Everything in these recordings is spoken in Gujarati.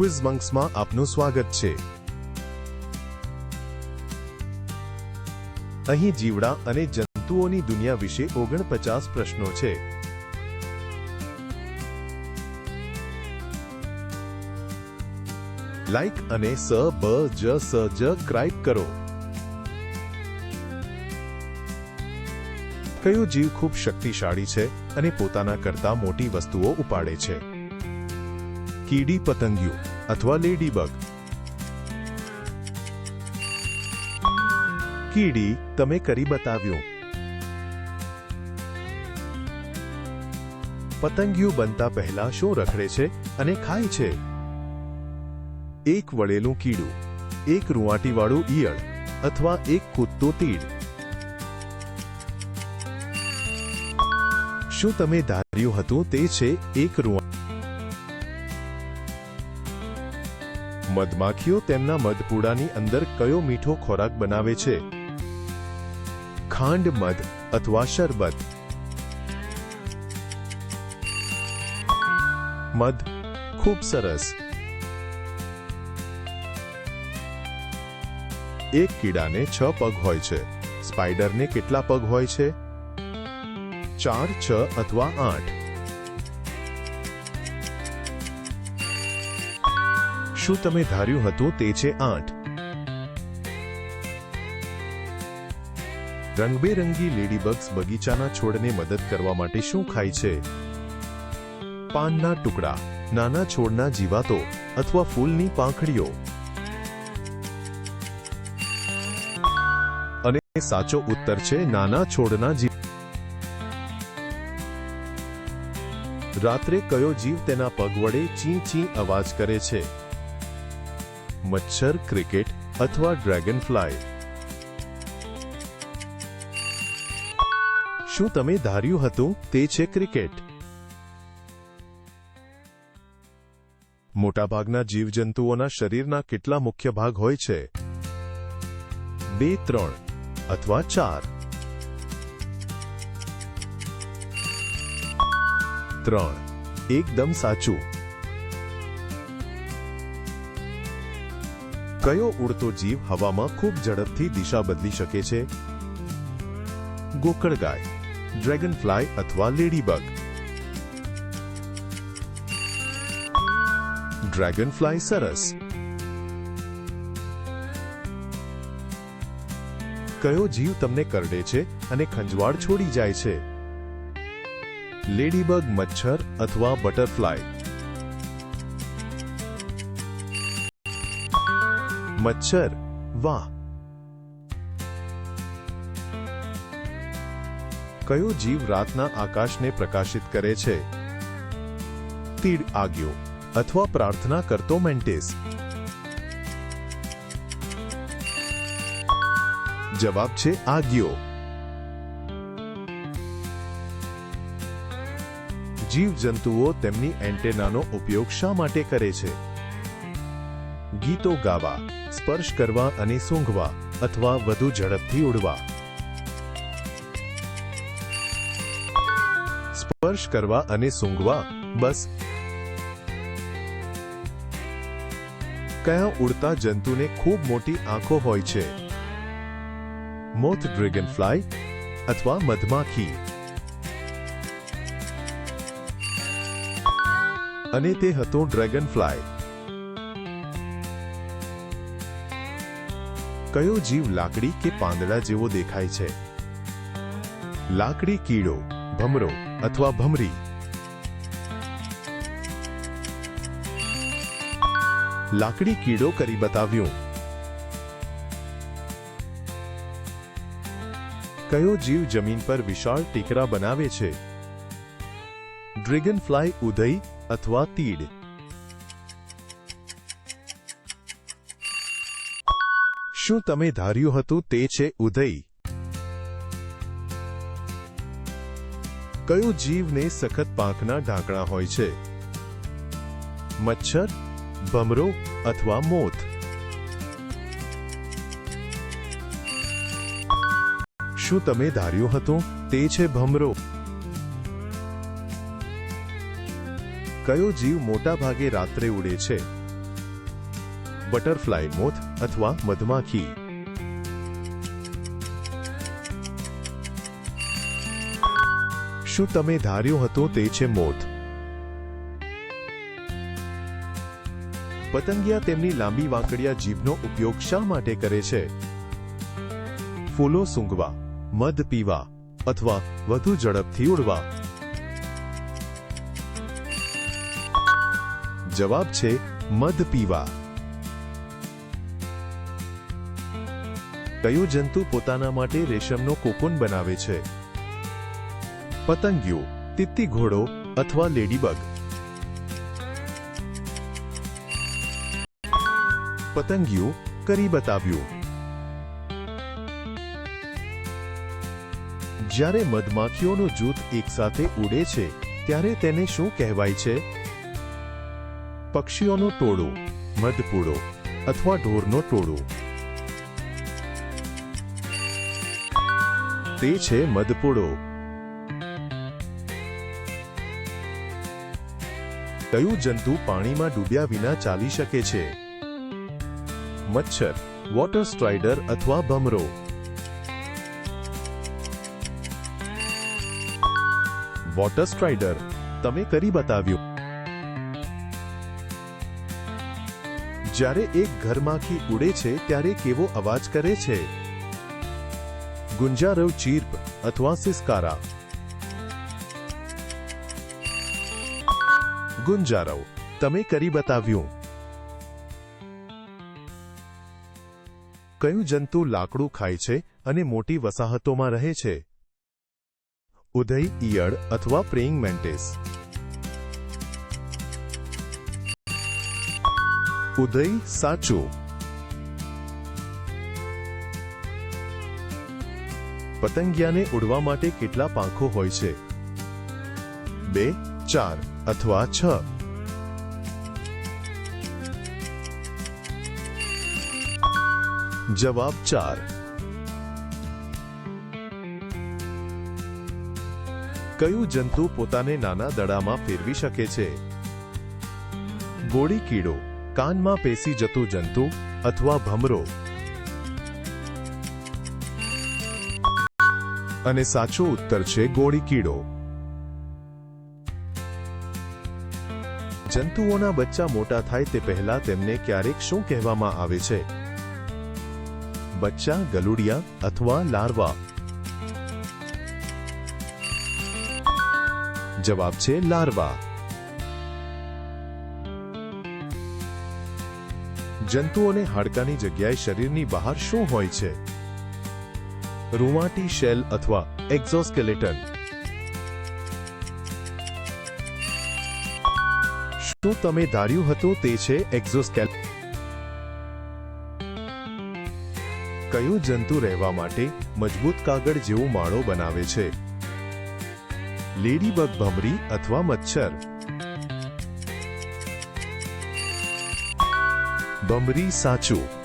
ક્વિઝ મંક્સમાં આપનું સ્વાગત છે. અહીં જીવડા અને જંતુઓની દુનિયા વિશે ઓગણપચાસ પ્રશ્નો છે. લાઇક અને સ, બ, જ, સ, જ ક્રાઇબ કરો. કયો જીવ ખૂબ શક્તિશાળી છે અને પોતાના કરતા મોટી વસ્તુઓ ઉપાડે છે? કીડી પતંગિયું અથવા લેડીબગ કીડી તમે કરી બતાવ્યું. પતંગિયું બનતા પહેલા શું રખડે છે અને ખાય છે? એક વળેલું કીડું, એક રૂંવાટીવાળું ઈયળ અથવા એક કૂદતો તીડ. શું તમે ધાર્યું હતું તે છે એક રૂંવા મધમાખીઓ તેમના મધપૂડાની અંદર કયો મીઠો ખોરાક બનાવે છે? ખાંડ મધ અથવા શરબત? મધ ખૂબ સરસ. એક કીડાને છ પગ હોય છે. સ્પાઈડરને કેટલા પગ હોય છે? ચાર, છ અથવા આઠ? શું તમે ધાર્યું હતું તે છે આઠ. રંગબેરંગી લેડીબગ્સ બગીચાના છોડને મદદ કરવા માટે શું ખાય છે? પાનના ટુકડા, નાના છોડના જીવાતો અથવા ફૂલની પાંખડીઓ. અને સાચો ઉત્તર છે નાના છોડના જીવ રાત્રે કયો જીવ તેના પગ વડે ચી ચી અવાજ કરે છે? મચ્છર ક્રિકેટ અથવા ડ્રેગન ફ્લાય શું તમે ધાર્યું હતું તે છે ક્રિકેટ? મોટાભાગના જીવજંતુઓના શરીરના કેટલા મુખ્ય ભાગ હોય છે? બે, ત્રણ અથવા ચાર? ત્રણ. એકદમ સાચું. કયો ઉડતો જીવ હવામાં ખૂબ ઝડપથી દિશા બદલી શકે છે? ગોકળગાય ડ્રેગન ફ્લાય અથવા લેડીબગ. ડ્રેગન ફ્લાય સરસ. કયો જીવ તમને કરડે છે અને ખંજવાળ છોડી જાય છે? લેડીબગ, મચ્છર અથવા બટરફ્લાય. મચ્છર વાહ કયો જીવ રાતના આકાશને પ્રકાશિત કરે છે? તીડ આગ્યો અથવા પ્રાર્થના કરતો મેન્ટિસ. જવાબ છે આગ્યો. જીવજંતુઓ તેમની એન્ટેનાનો ઉપયોગ શા માટે કરે છે? ગીતો ગાવા સ્પર્શ કરવા અને સૂંઘવા અથવા વધુ ઝડપથી ઉડવા. સ્પર્શ કરવા અને સૂંઘવા, બસ. કયા ઉડતા જંતુને ખૂબ મોટી આંખો હોય છે? મોથ ડ્રેગન ફ્લાય અથવા મધમાખી? અને તે હતો ડ્રેગન કયો જીવ લાકડી કે પાંદડા જેવો દેખાય છે? લાકડી કીડો, ભમરો અથવા ભમરી? લાકડી કીડો કરી બતાવ્યું. કયો જીવ જમીન પર વિશાળ ટીકરા બનાવે છે? ડ્રેગન ફ્લાય ઉદય અથવા તીડ? શું તમે ધાર્યું હતું તે છે ઉદય. કયું જીવને સખત પાંખના ઢાંકણા હોય છે? મચ્છર, ભમરો અથવા મોથ શું તમે ધાર્યું હતું તે છે ભમરો? કયો જીવ મોટા ભાગે રાત્રે ઉડે છે? બટરફ્લાય મોથ અથવા મધમાખી શું તમે ધાર્યો હતો તે છે મોથ? પતંગિયા તેમની લાંબી વાંકડિયા જીભનો ઉપયોગ શા માટે કરે છે? ફૂલો સૂંઘવા, મધ પીવા અથવા વધુ ઝડપથી ઉડવા? જવાબ છે, મધ પીવા. કયું જંતુ પોતાના માટે રેશમનો કોકુન બનાવે છે. પતંગિયો, તિત્તી ઘોડો અથવા લેડીબગ. પતંગિયું, કરી બતાવ્યું. જ્યારે મધમાખીઓનું જૂથ એકસાથે ઉડે છે, ત્યારે તેને શું કહેવાય છે? પક્ષીઓનું ટોળું મધપૂડો અથવા ઢોરનો ટોળું. તે છે મધપુડો. કયું જંતુ પાણીમાં ડૂબ્યા વિના ચાલી શકે છે? મચ્છર વોટર સ્ટ્રાઇડર અથવા ભમરો. વોટર સ્ટ્રાઇડર તમે કરી બતાવ્યું. જ્યારે એક ઘરમાંથી ઉડે છે, ત્યારે કેવો અવાજ કરે છે? ગુંજારવ ચીર્પ અથવા સિસ્કારા. ગુંજારવ, તમે કરી બતાવ્યું. કયું જંતુ લાકડું ખાય છે અને મોટી વસાહતોમાં રહે છે? ઉદય, ઈયળ અથવા પ્રેઇંગ મેન્ટિસ. ઉદય, સાચું. પતંગિયાને ઉડવા માટે કેટલા પાંખો હોય છે? બે, ચાર અથવા છ. જવાબ ચાર. કયું જંતુ પોતાને નાના દડામાં ફેરવી શકે છે? ગોળી કીડો, કાનમાં પેસી જતું જંતુ અથવા ભમરો. અને સાચો ઉત્તર છે ગોળી કીડો. જંતુઓના બચ્ચા મોટા થાય તે પહેલા તેમને ક્યારેક શું કહેવામાં આવે છે? બચ્ચા, ગલુડિયા અથવા લાર્વા? જવાબ છે લાર્વા. જંતુઓને હાડકાની જગ્યાએ શરીરની બહાર શું હોય છે? રૂવાટી શેલ અથવા એક્ઝોસ્કેલેટન. શું તમે ધાર્યું હતું તે છે એક્ઝોસ્કેલ કયું જંતુ રહેવા માટે મજબૂત કાગળ જેવો માળો બનાવે છે? લેડીબગ ભમરી અથવા મચ્છર. ભમરી સાચું.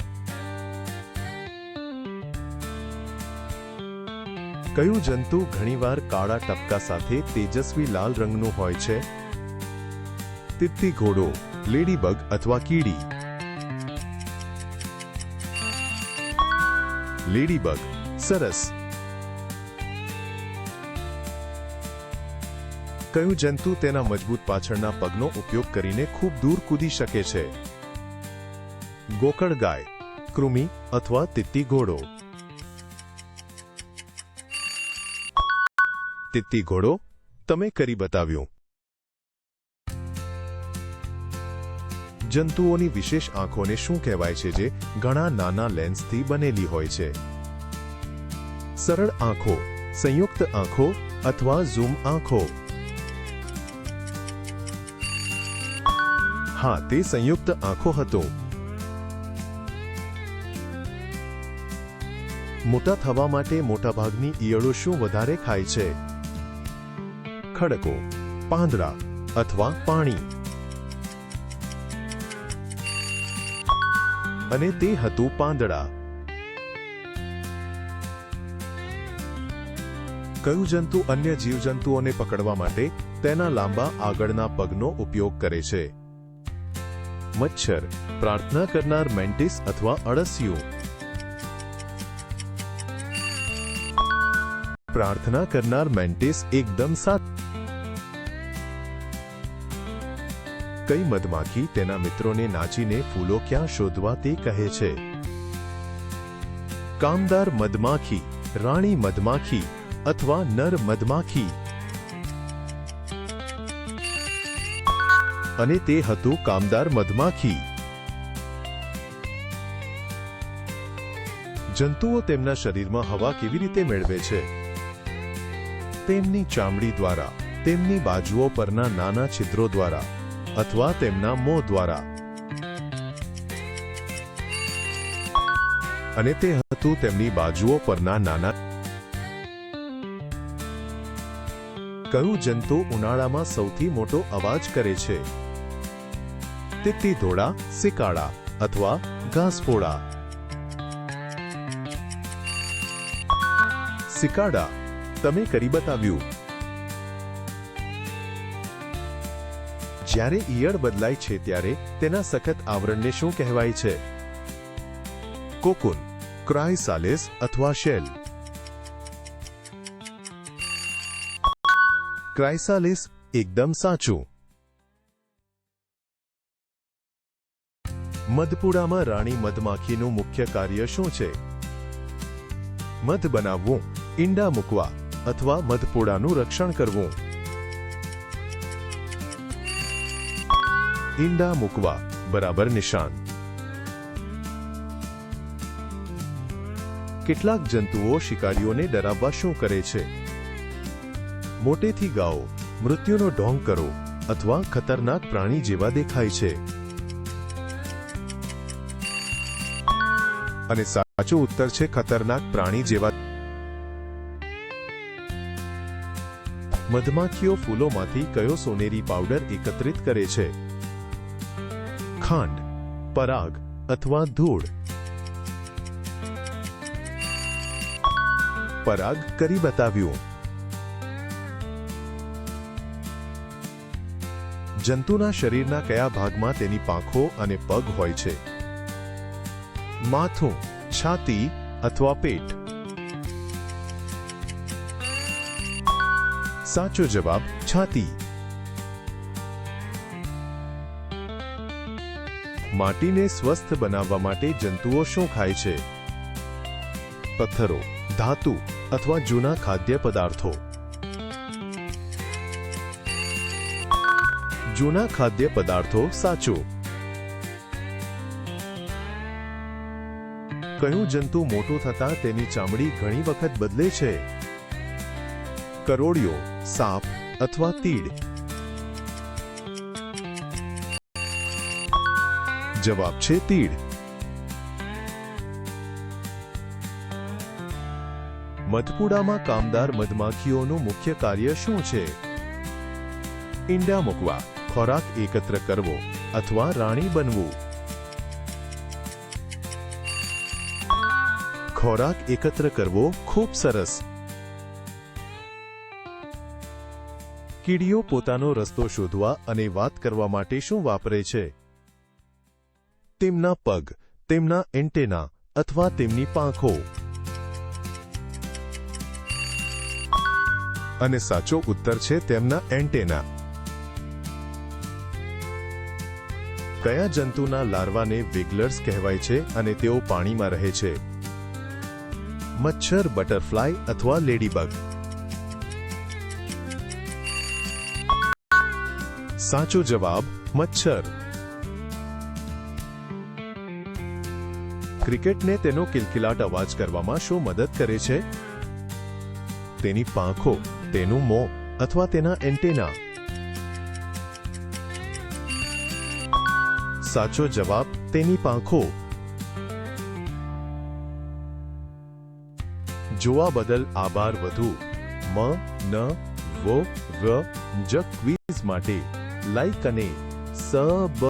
કયું જંતુ ઘણીવાર કાળા ટપકા સાથે તેજસ્વી લાલ રંગનું હોય છે? તિત્તી ઘોડો, લેડીબગ અથવા કીડી? લેડીબગ, સરસ. કયું જંતુ તેના મજબૂત પાછળના પગનો ઉપયોગ કરીને ખૂબ દૂર કૂદી શકે છે? ગોકળ ગાય કૃમિ અથવા તિત્તી ઘોડો. તિત્તી ઘોડો તમે કરી બતાવ્યું. જંતુઓની વિશેષ આંખોને શું કહેવાય છે જે ઘણા નાના લેન્સથી બનેલી હોય છે? સરળ આંખો, સંયુક્ત આંખો અથવા ઝૂમ આંખો. હા, તે સંયુક્ત આંખો હતો. મોટા થવા માટે મોટાભાગની ઈયળો શું વધારે ખાય છે? ખડકો, પાંદડા અથવા પાણી. અને તે હતું પાંદડા. કયું જંતુ અન્ય જીવજંતુઓને પકડવા માટે તેના લાંબા આગળના પગનો ઉપયોગ કરે છે? મચ્છર, પ્રાર્થના કરનાર મેન્ટિસ અથવા અળસિયું. પ્રાર્થના કરનાર મેન્ટિસ એકદમ સાત કઈ મધમાખી તેના મિત્રોને નાચીને ફૂલો ક્યાં શોધવા તે કહે છે? કામદાર મધમાખી, રાણી મધમાખી અથવા નર મધમાખી? અને તે હતું કામદાર મધમાખી. જંતુઓ તેમના શરીરમાં હવા કેવી રીતે મેળવે છે? તેમની ચામડી દ્વારા, તેમની બાજુઓ પરના નાના છિદ્રો દ્વારા. અથવા તેમના મોં દ્વારા. અને તે હતું તેમની બાજુઓ પરના નાના કયું જંતુ ઉનાળામાં સૌથી મોટો અવાજ કરે છે? તિત્તી ધોળા સિકાડા અથવા ઘાસફોડા? સિકાડા તમે કરી બતાવ્યું. જ્યારે ઈયળ બદલાય છે ત્યારે તેના સખત આવરણને શું કહેવાય છે? કોકુન ક્રાઇસાલિસ અથવા શેલ. ક્રાઇસાલિસ એકદમ સાચું. મધપુડામાં રાણી મધમાખીનું મુખ્ય કાર્ય શું છે? મધ બનાવવું, ઈંડા મૂકવા અથવા મધપુડાનું રક્ષણ કરવું. ઈંડા મૂકવા, બરાબર નિશાન. કેટલાક જંતુઓ શિકારીઓને ડરાવવા શું કરે છે? મોટેથી ગાઓ, મૃત્યુનો ઢોંગ કરો, અથવા ખતરનાક પ્રાણી જેવા દેખાય છે. અને સાચો ઉત્તર છે ખતરનાક પ્રાણી જેવા મધમાખીઓ ફૂલોમાંથી કયો સોનેરી પાવડર એકત્રિત કરે છે? ખાંડ પરાગ અથવા ધૂળ. પરાગ કરી બતાવ્યું. જંતુના શરીરના કયા ભાગમાં તેની પાંખો અને પગ હોય છે? માથું, છાતી અથવા પેટ? સાચો જવાબ, છાતી. માટીને સ્વસ્થ બનાવવા માટે જંતુઓ શું ખાય છે? પથ્થરો, ધાતુ અથવા જૂના ખાદ્ય પદાર્થો. જૂના ખાદ્ય પદાર્થો સાચું. કયું જંતુ મોટું થતાં તેની ચામડી ઘણી વખત બદલે છે? કરોડિયો સાપ અથવા તીડ. જવાબ છે તીડ. મધપુડામાં કામદાર મધમાખીઓનું મુખ્ય કાર્ય શું છે? ઈંડા મૂકવા, ખોરાક એકત્ર કરવો અથવા રાણી બનવું? ખોરાક એકત્ર કરવો ખૂબ સરસ. કીડીઓ પોતાનો રસ્તો શોધવા અને વાત કરવા માટે શું વાપરે છે? તેમના પગ, તેમના એન્ટેના અથવા તેમની પાંખો. અને સાચો ઉત્તર છે તેમના એન્ટેના. કયા જંતુના લાર્વાને વિગલર્સ કહેવાય છે અને તેઓ પાણીમાં રહે છે? મચ્છર, બટરફ્લાય અથવા લેડીબગ? સાચો જવાબ, મચ્છર. ક્રિકેટને તેનો કિલકિલાટ અવાજ કરવામાં શું મદદ કરે છે? તેની પાંખો, તેનું મોં અથવા તેના એન્ટેના? સાચો જવાબ, તેની પાંખો. જોવા બદલ આભાર વધુ. મ, ન, વ વ, જ, ક્વિઝ માટે લાઈક અને સબ